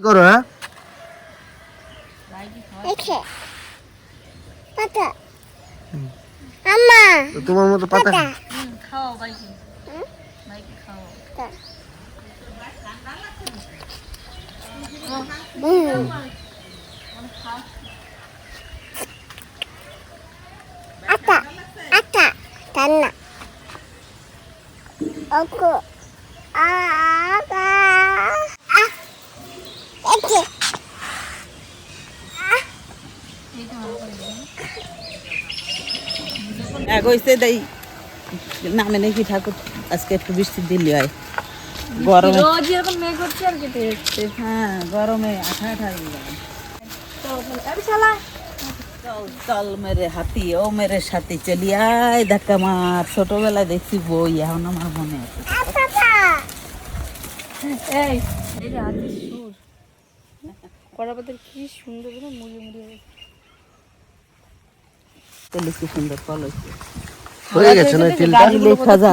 কি করো হ্যাঁ দেখে পাতা আম্মা তো তোমার মতো পাতা পাতা খাও বাইকে বাইকে খাও হুম আটা আটা টান্না ওকো আগা আ দেখে এক হয়েছে তাই নামে নাকি ঠাকুর আজকে একটু বৃষ্টি দিলে হয় গরমে। রোজ এরকম মেঘ হচ্ছে আর কেটে যাচ্ছে গরমে আঠা আঠা গেল। আরে শালা চল চল মেরে হাতি ও মেরে সাথে চলি আয় ধাক্কা মার। ছোটবেলায় দেখছি বই এখন আমার মনে আছে। এই হাতির সুর। কি সুন্দর মুড়ি মুড়ি হয়েছে। তেলে কি সুন্দর ফল হয়েছে হয়ে গেছে না তিলটা? দিলে খাজা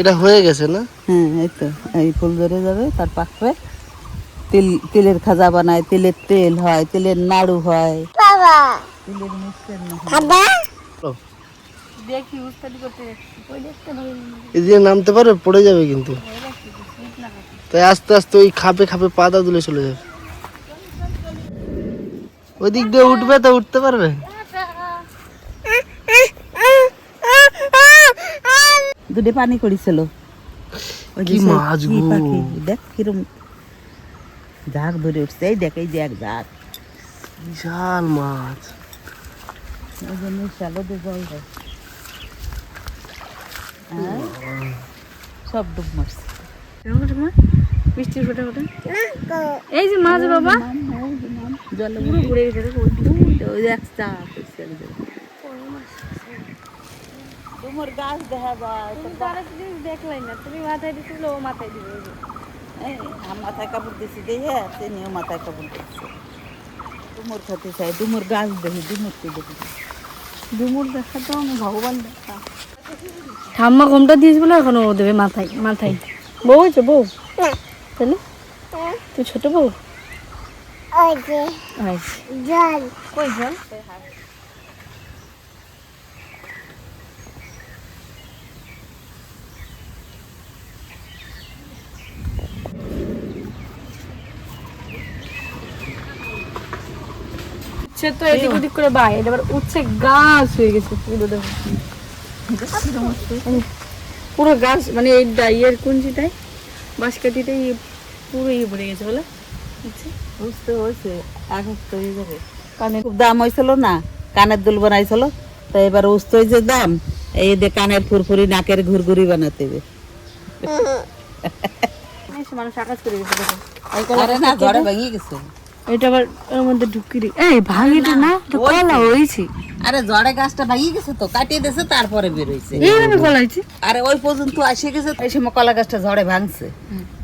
এটা হয়ে গেছে না? হ্যাঁ এই তো এই ফুল ধরে যাবে তার পাকবে তেল তেলের খাজা বানায় তেলের তেল হয় তেলের নাড়ু হয়। বাবা! তেলের মিক্সচার না দেখি উস্তাদি করতে এই নামতে পারবে পড়ে যাবে কিন্তু। তাই আস্তে আস্তে ওই খাপে খাপে পাতা তুলে চলে যাবে। ওই দিক দিয়ে উঠবে তো উঠতে পারবে? দুধে পানি করেছিল। কি মাছ কি গো। পাখি? দেখ কিরম ঝাঁক ধরে উঠছে এই দেখ এই যে এক ঝাঁক। বিশাল মাছ। ওই জন্য সাগরে জল দেয় সব ডুব মারছে। মিষ্টির ফোটা ফোটা? এই যে মাছ বাবা। জলে পুরো ঘুরে দেখো ওই এক চাপ। তোমার গাছ দেখা যায় তুমি তো আরেক জিনিস দেখলাই না তুমি মাথায় দিছিল ও মাথায় দিবে। এই, আমি মাথায় কাপড় দিছি দিয়ে তিনিও মাথায় কাপড় দিচ্ছে ডুমুর খেতে চাই ডুমুর গাছ দেখি ডুমুরকে দেখি। ডুমুর দেখা তো আমি ভগবান দেখা। ঠাম্মা ঘুমটা দিয়েছি বলে এখন ও দেবে মাথায় মাথায়। বউ হয়েছে বউ? না তাহলে তুই ছোট বউ? জল। কই জল? উচ্ছে তো এদিক ওদিক করে বাই এবার উচ্ছে গাছ হয়ে গেছে পুরো পুরো গাছ মানে এই ডাইয়ের কুঞ্চিটাই বাঁশকাঠিটাই পুরো ইয়ে ভরে গেছে বলে? বুঝতে হয়েছে হয়ে যাবে। কানে খুব দাম হয়েছিল না কানের দুল বানাইছিল তো এবার উস্ত যে দাম এই যে কানের ফুরফুরি নাকের ঘুরঘুরি বানাতে হবে। মানুষ আকাশ করে গেছে আরে না ঘরে ভেঙে গেছে। এটা আবার ওর মধ্যে ঢুকি রে এই ভাঙিটা না তো কলা হয়েছে। আরে জড়ে গাছটা ভেঙে গেছে তো কাটিয়ে দিয়েছে তারপরে বের হয়েছে। এইভাবে কলা হয়েছে। আরে ওই পর্যন্ত আসে গেছে এই সময় কলা গাছটা ঝড়ে ভাঙছে।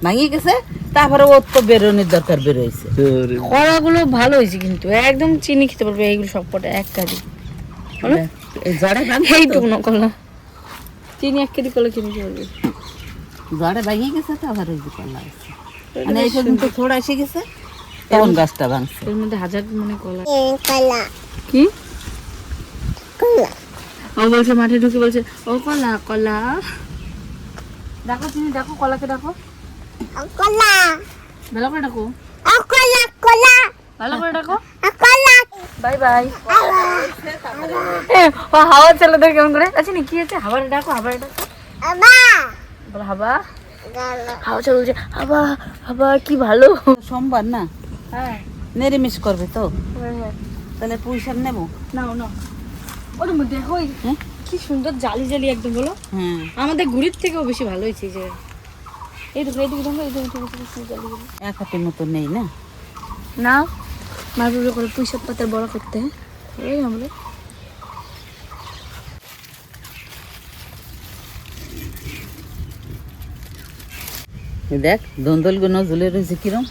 ভাঙিয়ে গেছে তারপরে ওর তো বেরোনির দরকার বের হয়েছে। কলাগুলো ভালো হয়েছে কিন্তু একদম চিনি খেতে পারবে এইগুলো সব কটা এক কাজি? এই ভাঙছে এইটুকু না কলা। চিনি এক কেজি কলা কিনে পারবে ঝড়ে ভাঙিয়ে গেছে তো আবার ওই কলা আছে মানে এই পর্যন্ত থোড়া এসে গেছে তখন গাছটা ভাঙছে? এর মধ্যে হাজার মানে কলা। কলা। কি? কলা। ও বলছে মাঠে ঢুকে বলছে ও কলা কলা। দেখো চিনি দেখো কলাকে দেখো কলা। ভালো করে ডাকো। কলা কলা। ভালো করে ডাকো। কলা। Bye bye. ও হাওয়া চলে দেখ কেমন করে? আচ্ছা নি কি আছে হাওয়ার ডাকো হাওয়ার ডাকো। বাবা বলো হাওয়া। চলছে হাওয়া হাওয়া কি ভালো? সোমবার না? হ্যাঁ। নিরামিষ করবে তো? হ্যাঁ তাহলে পুঁইশাক নেব? নাও নাও। ওর মধ্যে হ্যাঁ? কি সুন্দর জালি জালি একদম বলো। হ্যাঁ। আমাদের ঘুরির থেকেও বেশি ভালো হয়েছে যে। এই দেখো এই দেখো এই দেখো জালি এক হাতের মতো নেই না? না মারপুরে করে পুঁইশাক পাতার বড়া করতে। হ্যাঁ এই আমরা। দেখ দন্দলগুলো ঝুলে রয়েছে কিরম?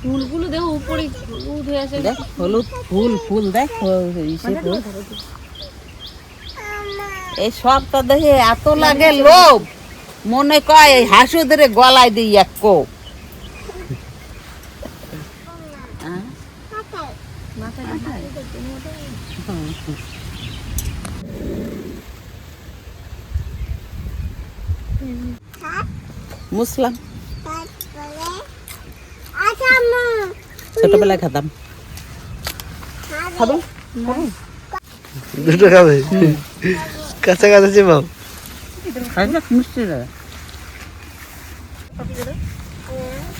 ফুলগুলো দেখো উপরে হলুদ হয়ে আছে। দেখ হলুদ ফুল ফুল দেখ ফুল। এই সবটা দেখে এত লাগে লোভ। মনে কয় এই হাসুদের গলায় দিই এক হ্যাঁ? মুসলাম তারপরে আচ্ছা মা ছোটবেলায় খেতাম। খাবে? দুটো খাবে? কাঁচা কাঁচা চিবাও খাই না মিষ্টি রে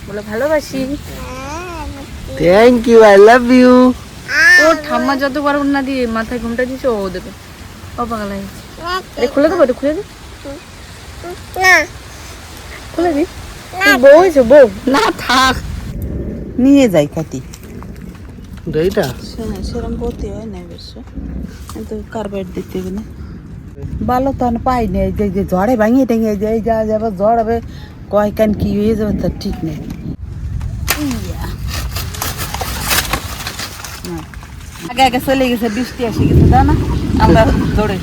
বলে ভালোবাসি। Thank you I love you ও ঠাম্মা যতবার না দিয়ে মাথায় ঘুমটা ও দেবে। ও পাগলা হয়েছে খুলে দেবো খুলে দি। খুলে দি। বউ হয়েছে বউ? না থাক। নিয়ে যাই খাতি। এইটা সেরকম বলতে হয় না অবশ্য কিন্তু কার্বাইড দিতে হবে না। ভালো তো আর পাই না এই যে- যে ঝড়ে ভাঙিয়ে টেঙে যে এই যা যাবে ঝড় হবে কয় কান কি হয়ে যাবে তার ঠিক নেই। ইয়া। না। আগে আগে চলে গেছে বৃষ্টি এসে গেছে তাই না আমরা দৌড়ে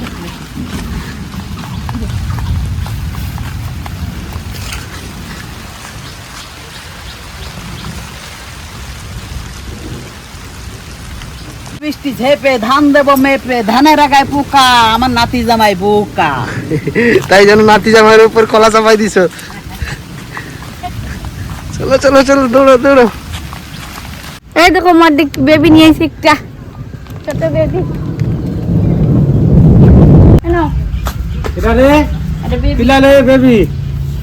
বৃষ্টি ঝেপে ধান দেবো মেপে ধানের আগায় পোকা আমার নাতি জামাই বোকা। তাই জন্য নাতি জামাইয়ের উপর কলা চাপাই দিছ। চলো চলো চলো দৌড়ো দৌড়ো। এই দেখো মার দিক বেবি নিয়ে এসে একটা। ছোট বেবি এটা রে? একটা বেবি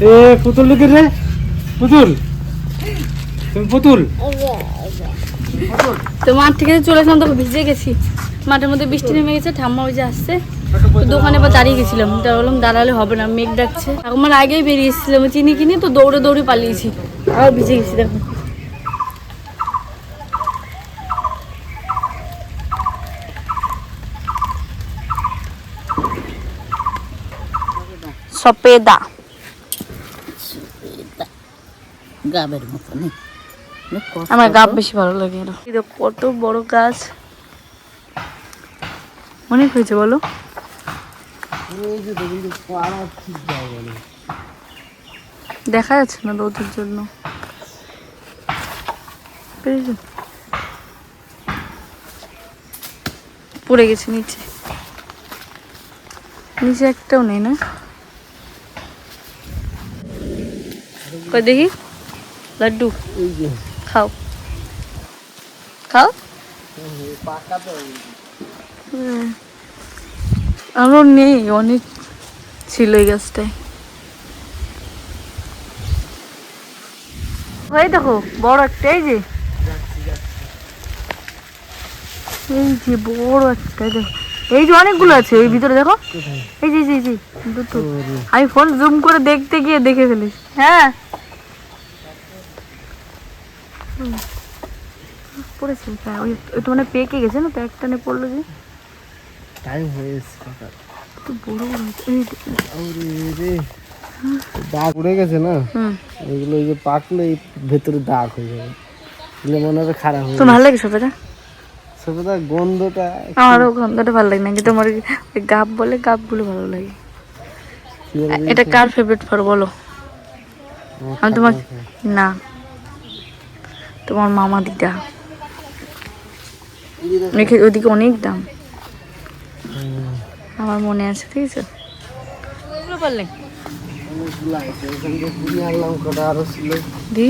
এ পুতুল লিখি রে? পুতুল। তুমি পুতুল? তো মাঠ থেকে চলে আসলাম তখন ভিজে গেছি। মাঠের মধ্যে বৃষ্টি নেমে গেছে, ঠাম্মা ওই যে আসছে। তো দোকানে বা দাঁড়িয়ে গেছিলাম। তা বললাম, দাঁড়ালে হবে না, মেঘ ডাকছে। আমার আগেই বেরিয়ে এসেছিলাম, চিনি কিনি তো দৌড়ে দৌড়ে পালিয়েছি। আর ভিজে গেছি, দেখো। সপেদা। গাবের মতো নেই আমার গাছ বেশি ভালো লাগে এর। কত বড় গাছ। অনেক হয়েছে বলো। দেখা যাচ্ছে না রোদের জন্য। পড়ে গেছে নিচে। নিচে একটাও নেই না? কই দেখি? লাড্ডু। খাও। খাও? হুম। আমার নেই অনেক ছিল এই গাছটায়। ওই দেখো বড় একটা এই যে। এই যে বড় একটা দেখো। এই যে অনেকগুলো আছে ওই ভিতরে দেখো। এই যে এই যে, এই যে দুটো। আমি ফোন জুম করে দেখতে গিয়ে দেখে ফেলিস হ্যাঁ। পড়েছে হ্যাঁ ওই ওইটা মানে পেকে গেছে না তো একটানে পড়ল যে। টাইম হয়ে এসছে কাকা তো বড় বড়। ওরে রে দাগ উড়ে গেছে না? হুম। এগুলো এই যে পাকলে এই ভেতরে দাগ হয়ে যাবে। এগুলো মনে হবে খারাপ হয়ে তো ভালো লাগে সবেটা সবেদা গন্ধটা আমারও গন্ধটা ভালো লাগে না কিন্তু আমার ওই- ওই গাব বলে গাবগুলো ভালো লাগে। এটা কার ফেভারিট ফল বলো? আমি তোমার না। তোমার মামা দিদা ওইদিকে অনেক দাম। আমার মনে আছে ঠিক আছে? পারলে। দি।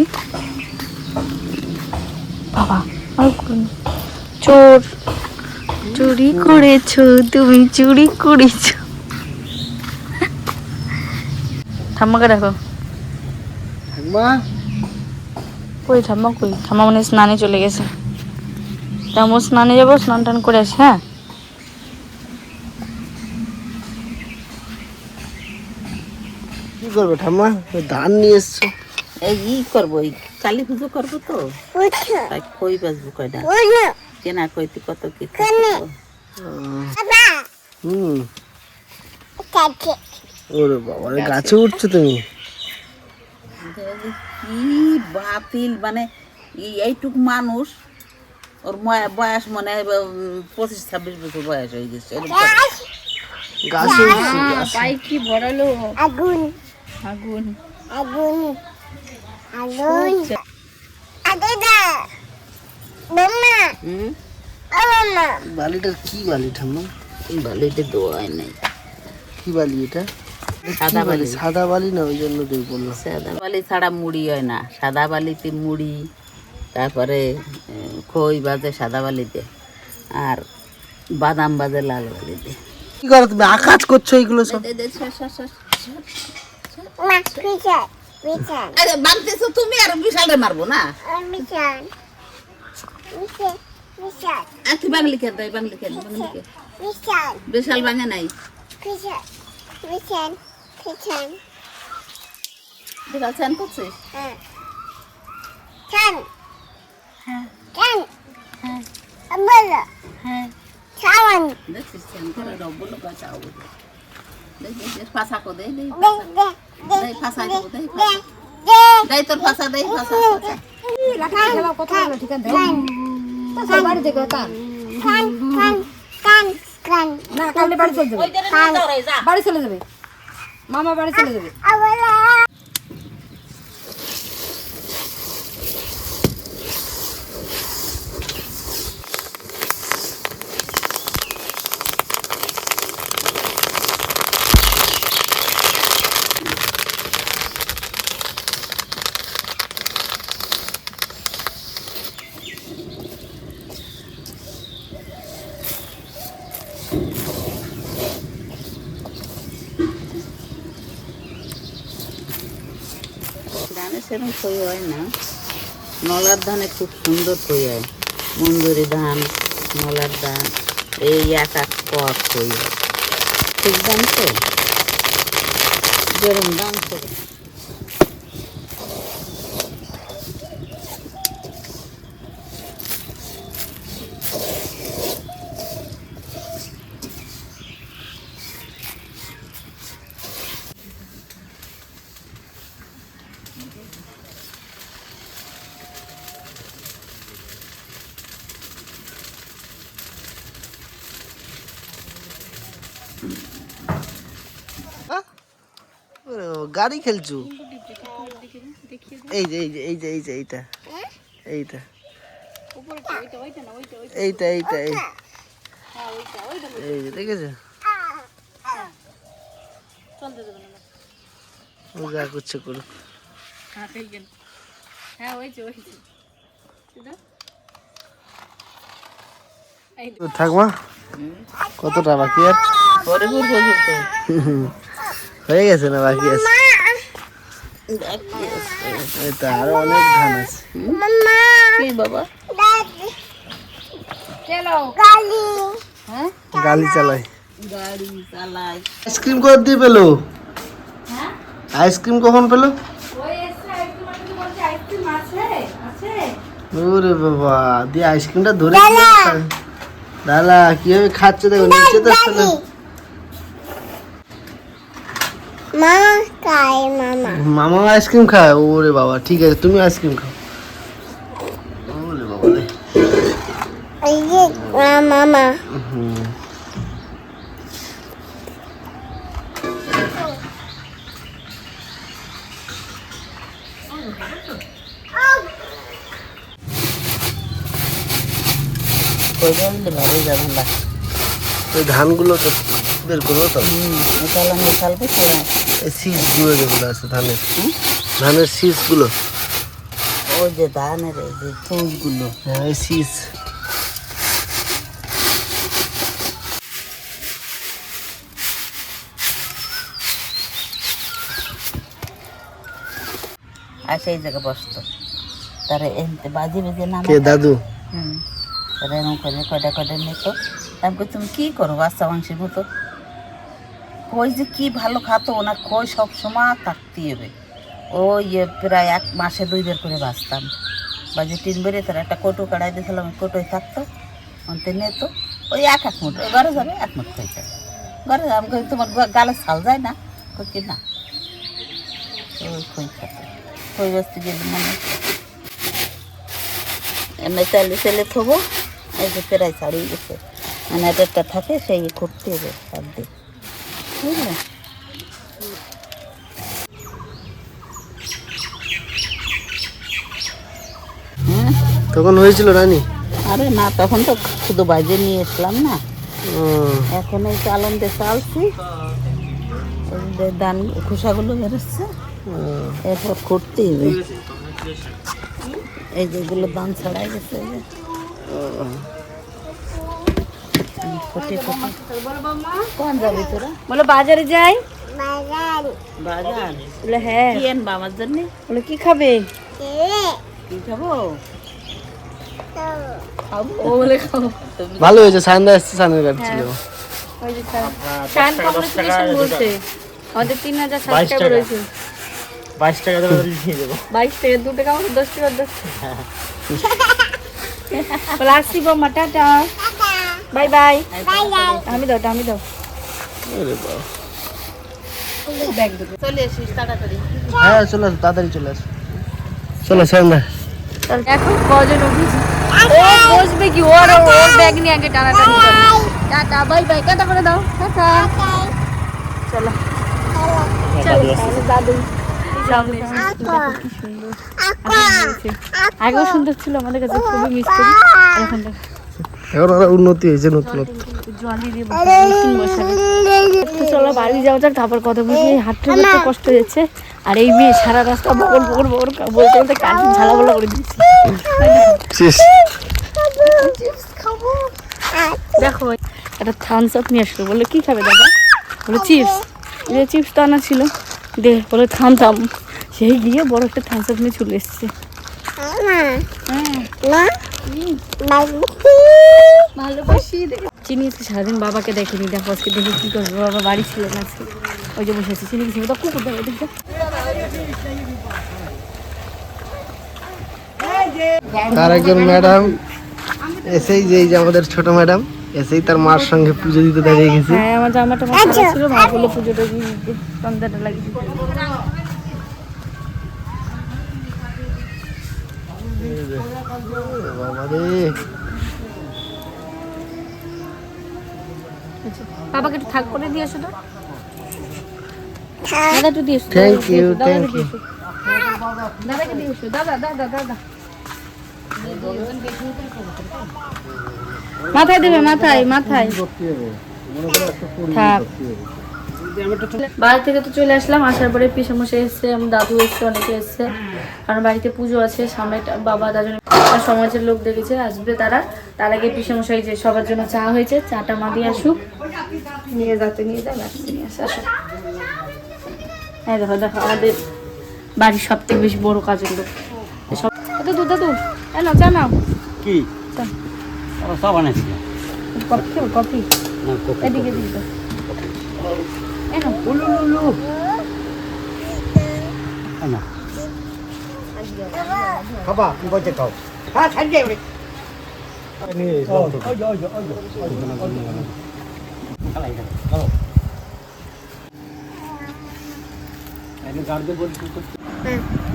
বাবা আর চোর। চুরি করেছ তুমি চুরি করেছ। ঠাম্মাকে দেখো ঠাকমা কই ঠাম্মা কই? ঠাম্মা মানে স্নানে চলে গেছে। তেমন স্নানে যাব স্নান টান করে আসি হ্যাঁ? কি করবে ঠাম্মা? ধান নিয়ে এসছো? এই ই করব এই কালী পুজো করব তো। তাই কই বাজবো কয়টা? কেনা কইতে কত কি হুম। ওরে বাবা গাছে উঠছো তুমি? কি বাতিল মানে এই এইটুক মানুষ ওর ময়া- বয়স মনে হয় পঁচিশ ছাব্বিশ বছর বয়স হয়ে গেছে। গাছে। পাই কি ভরালো আগুন। আগুন। আগুন। আগুন। আগুন বালিটার কি বালি ঠাম্মা? বালিতে দোয়াই নেই। কি বালি এটা? সাদা বালি? সাদা বালি না ওই জন্য তুই বললাম সাদা বালি ছাড়া মুড়ি হয় না। সাদা বালিতে মুড়ি তারপরে খই বাজে সাদা বালিতে আর বাদাম বাজে লাল বালিতে কি করো তুমি? আকাজ করছ এইগুলো সব? তুমি আর বিশালে মারবো না? বিশাল খেয়ে দেয় খেয়ে খেয়ে ভাঙে নাই। বিশাল বিশাল বিশাল বিশাল চান করছিস? হ্যাঁ। বাড়ি চলে যাবে। কান বাড়ি চলে যাবে। মামা বাড়ি চলে যাবে আওয়ালা ধানে সেরকম হয় না। নলার ধানে খুব সুন্দর খই হয়। মঞ্জুরি ধান, নলার ধান, এই এক এক পথ খই হয়। ঠিক দাম তো? যেরকম দাম তো ওরে বাবা, গাড়ি খেলছো? এই যে এই যে এই যে এই যে, এইটা। এইটা। এইটা এইটা, এই। যে, দেখেছ? ও যা করছে করুক। তো কতটা বাকি আর হয়ে গেছে না বাকি আছে? এই তো আরও অনেক ধান আছে। কি বাবা? গালি গালি চালাই। আইসক্রিম কত দিয়ে পেল? আইসক্রিম কখন পেল? ওরে বাবা দিয়ে আইসক্রিমটা ধরে দাদা। কীভাবে খাচ্ছে দেখো নিচে তো মা কাই মামা। মামা আইসক্রিম খায় ওরে বাবা ঠিক আছে তুমি আইসক্রিম খাও। ওরে বাবা রে। এই যে মামা। হুম। কই দিলে ভালোই যাবেন না। ওই ধানগুলো তো বের করব তো চালান চালবে শোনা এই শীষগুলো যেগুলো আছে ধানের। ধানের শীষগুলো ওই যে ধানের এই যে হ্যাঁ এই শীষ আর সেই জায়গায় বসতো। তারা এমতে বাজি বাজি নাম কে দাদু? হুম। তারা এরকম করে কয়টা কয়টা নিত। তুমি কী করো? বাচ্চা মাংসের মতো? কই যে কি ভালো খাতো ওনার খই সব সময় থাকতে হবে ওই প্রায় এক মাসে দুই বের করে বাঁচতাম। বাজে তিন বেরে তার একটা কোটো কাড়াই দিয়েছিলাম, ওই কোটোয় থাকতো, অন্তে নিত। ওই এক এক মুঠ ওই ঘরে যাবে এক মুঠ খই খাবে ঘরে। আমি কই তোমার গালে ছাল যায় না? কই কি না? ওই খই খাতো খই বসতে গেলে মানে এমনি চালে চালে থবো, এই যে প্রায় ছাড়িয়ে গেছে। মানে একটা থাকে, সেই করতে হবে হাত দিয়ে। বুঝলে তখন হয়েছিল রানী? আরে না তখন তো শুধু বাজে নিয়ে এসলাম না। এখন এই চালন দিয়ে চালছি। ধান খোসাগুলো বেরোচ্ছে। এরপর করতে হবে। এই যেগুলো ধান ছাড়াই গেছে। কোন যাবি তোরা বলো বাজারে যাই? বাজার। বলে হ্যাঁ। কি আনবা আমার জন্য? বলে কি খাবে? কি? খাব? ও বলে খাব। ভালো হয়েছে সান্দা এসছে সানের কাটছিল ওই যে কংগ্রেচুলেশন বলছে আমাদের তিন হাজার সাবস্ক্রাইবার রয়েছে। বাইশ টাকা দেবে। নিয়ে বাইশ টাকা দু টাকা আমাদের দশ টাকা দশ বলে আসছি বৌমা tata. Bye bye bye bye আমি দাও আমি দাও। আরে বাবা। চলে এসিস তাড়াতাড়ি। হ্যাঁ চলে আসো তাড়াতাড়ি চলে আসো। চলো সান্দা এখন কজন উঠেছি ও বসবে কি? ওর ওর ব্যাগ নিয়ে আগে টানাটানি টাটা বাই বাই। টাটা করে দাও। টাটা। চলো। চলো আগেও সুন্দর ছিল আমাদের কাছে খুবই মিস করি এখন দেখো, এখন আরও উন্নতি হয়েছে নতুন নতুন। জল দিয়ে বসে মেশিন বসাবে তো চলো বাড়ি যাওয়া যাক তারপর কথা বলছি হাঁটতে হাঁটতে কষ্ট হচ্ছে আর এই মেয়ে সারা রাস্তা বকর বকর বকর বলতে বলতে কান ঝালাপালা করে দিচ্ছি দেখো একটা থামস আপ নিয়ে আসলো। বলল কি খাবে দাদা? বলে চিপস যে চিপস তো আনা ছিল। দে বলে থাম থাম সেই গিয়ে বড় একটা থামস আপ নিয়ে চলে এসছে। মা। মা। ভালোবাসি চিনি আজকে সারাদিন বাবাকে দেখেনি। দেখো আজকে দেখে কি করবে। বাবা বাড়ি ছিল না আজকে। ওই যে বসে আছে। চিনি কিছু তো কুকুর দেখো দেখো। তার একজন ম্যাডাম এসেই যে আমাদের ছোট ম্যাডাম এসেই তার মার সঙ্গে পুজো দিতে দাঁড়িয়ে গেছে। হ্যাঁ আমার জামাটা ছিল বলল পুজোটা দিয়ে লাগিয়ে বাবাকে একটু থাক করে দিয়ে আসো তো। দাদা একটু দিয়ে এসো, Thank দাদাকে দিয়ে দাদাকে দিয়ে এসো। দাদাকে দিয়ে এসো, দাদা দাদা দাদা। মাথায় দেবে মাথায় মাথায়। থাক। বাড়ি থেকে তো চলে আসলাম আসার পরে পিসামশাই এসছে আমার দাদু এসছে অনেকে এসছে। কারণ বাড়িতে পুজো আছে সামনে বাবা বাবা দাজন সমাজের লোক দেখেছে আসবে তারা। তার আগে পিসামশাই যে সবার জন্য চা হয়েছে চাটা মা দিয়ে আসুক। নিয়ে যাতে নিয়ে যাবে নিয়ে আসে আসো হ্যাঁ দেখো দেখো আমাদের বাড়ির সব থেকে বেশি বড় কাজের লোক। সব দাদু দাদু হ্যাঁ নাও চা নাও। কি? চা। ও, সব কফি কফি। এদিকে। নাও। খাও না। খাবা কি বলছে খাও হ্যাঁ ছাড় দে ওরে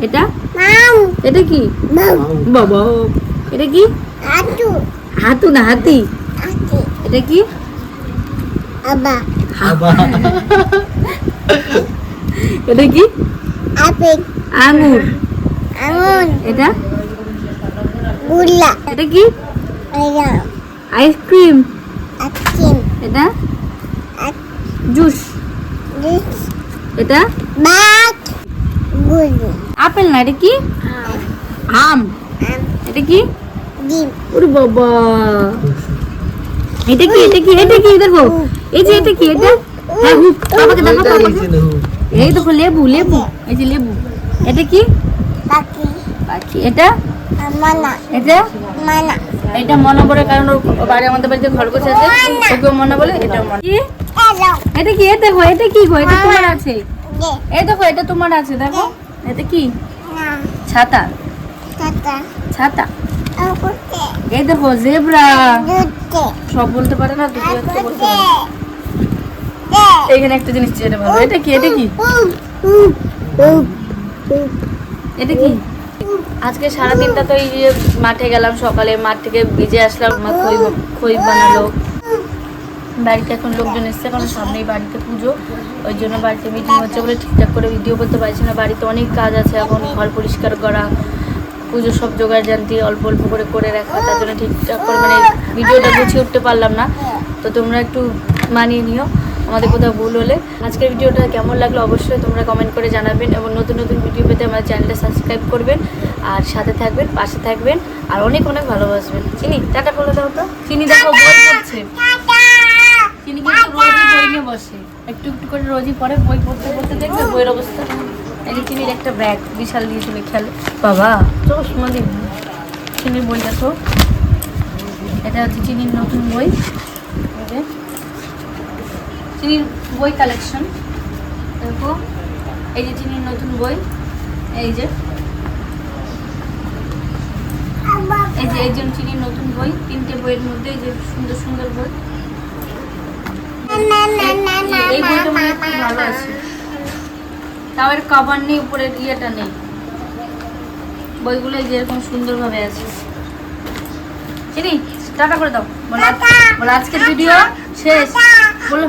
এটা মাম এটা কি মাম বাবা এটা কি আটু হাতু না হাতি আটি এটা কি আবা এটা কি আপেল আঙুর আঙুর এটা গুলা এটা কি? আয়া আইসক্রিম এটা? জুস এটা? বাক গুলি আপেল না এটা কি? আম। এটা কি? ডিম। ওরে বাবা। এটা কি এটা কি এটা কি দেখো। এই যে এটা কি এটা? হ্যাঁ হুক বাবাকে দেখো এই দেখো লেবু লেবু। এই যে লেবু। এটা কি? পাখি। পাখি। এটা? এটা? মানা। এটা মনে পড়ে কারণ ওর বাড়ি আমাদের বাড়িতে খরগোশ আছে। মনে। বলে এটা মনে। কি? এটা কি? এটা দেখো এটা কি গো? এটা তোমার আছে। এই দেখো এটা তোমার আছে দেখো। এটা কি? ছাতা। ছাতা। এই দেখো জেব্রা। সব বলতে পারে না দুটো একটা বলতে এখানে একটা জিনিস যেটা ভালো এটা কি? এটা কি? এটা কি? আজকে সারা দিনটা তো এই যে মাঠে গেলাম সকালে, মাঠ থেকে ভিজে আসলাম মা খই খই বানালো। বাড়িতে এখন লোকজন এসছে কারণ সামনেই বাড়িতে পুজো। ওই জন্য বাড়িতে মিটিং হচ্ছে বলে ঠিকঠাক করে ভিডিও করতে পারছি না। বাড়িতে অনেক কাজ আছে এখন, ঘর পরিষ্কার করা, পুজো সব জোগাড় জানতি, অল্প অল্প করে করে রাখা, তার জন্য ঠিকঠাক করে মানে ভিডিওটা গুছিয়ে উঠতে পারলাম না। তো তোমরা একটু মানিয়ে নিও। আমাদের কোথাও ভুল হলে। আজকের ভিডিওটা কেমন লাগল অবশ্যই তোমরা কমেন্ট করে জানাবেন এবং নতুন নতুন ভিডিও পেতে আমাদের চ্যানেলটা সাবস্ক্রাইব করবেন। আর সাথে থাকবেন পাশে থাকবেন আর অনেক অনেক ভালোবাসবেন। চিনি টাটা বলে দাও তো। চিনি দেখো বই পড়ছে চিনি কিন্তু রোজই বই নিয়ে বসে। একটু একটু করে রোজই পড়ে বই পড়তে পড়তে দেখবে বইয়ের অবস্থা। এই চিনির একটা ব্যাগ বিশাল দিয়েছিল খেলে। বাবা চশমা দিন চিনির বই দেখো এটা হচ্ছে চিনির নতুন বই। চিনির বই কালেকশন দেখো, এই যে চিনির নতুন বই, এই যে। এই যে এই যে চিনির নতুন বই, তিনটে বইয়ের মধ্যে এই যে সুন্দর সুন্দর বই। এই বইটা মানে খুব ভালো আছে। তাও এর কভার নেই, উপরের ইয়েটা নেই। বইগুলো এই যে এরকম সুন্দরভাবে আছে। চিনি, টাটা করে দাও। বলো আজকের ভিডিও শেষ। বলো